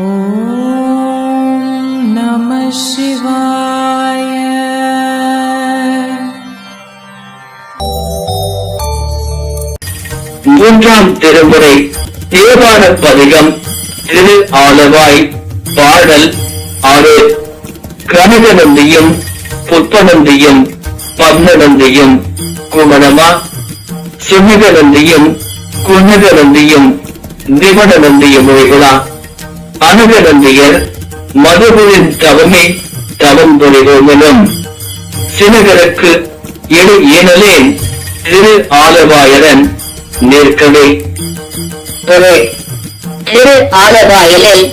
ஓம் நம சிவாய மூன்றாம் திருமுறை தேவார பதிகம் திரு ஆலவாய் பாடல் ஆறு. கனகநந்தியும் புத்தநந்தியும் பத்மநந்தியும் குமணமா? சுமிதநந்தியும் குணகநந்தியும் நிவனநந்தியும் மொழிகளா அனுகநந்தியர் மதுகுவின் தவமே தவம் புரிவோமெனும். சினகருக்கு எடு ஏனலேன் திரு ஆலவாயரன் நிற்கவே திரு திரு ஆலவாயிலில்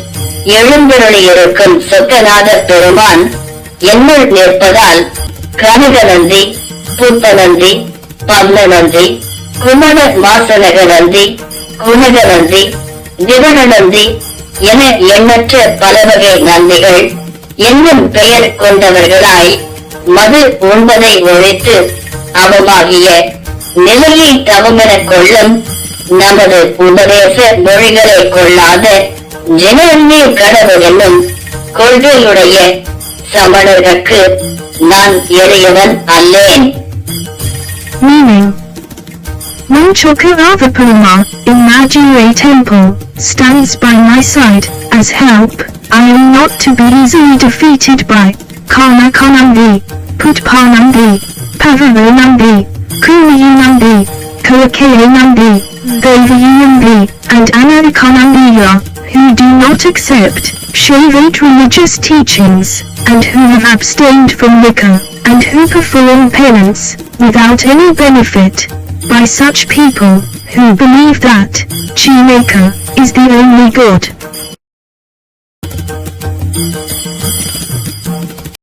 எழுந்தருளியிருக்கும் சொக்கநாத பெருமான் என்னுள் நிற்பதால் கனகநந்தி புத்தநந்தி பம்னநந்தி குமண மாசனக நந்தி குணகநந்தி திவனநந்தி என எண்ணற்ற பலவகை நன்மைகள் என்னும் பெயர் கொண்டவர்களாய் மது உண்பதை ஒழித்து அவமாகிய நிலையை தவமென கொள்ளும் நமது உபதேச மொழிகளை கொள்ளாத ஜனவன்மே கடவு என்னும் கொள்கையுடைய சமணருக்கு நான் எளியவன் அல்லேன். Meaning Manchokaravapurma, imaginary temple, stands by my side, as help, I am not to be easily defeated by Karma Kanambi, Putpanambi, Pavarunambi, Kuriyunambi, Kuakayanambi, Govayunambi, and Anarikanambiya, who do not accept Shaivite religious teachings, and who have abstained from liquor, and who perform penance, without any benefit, by such people, who believe that Chinaka is the only good.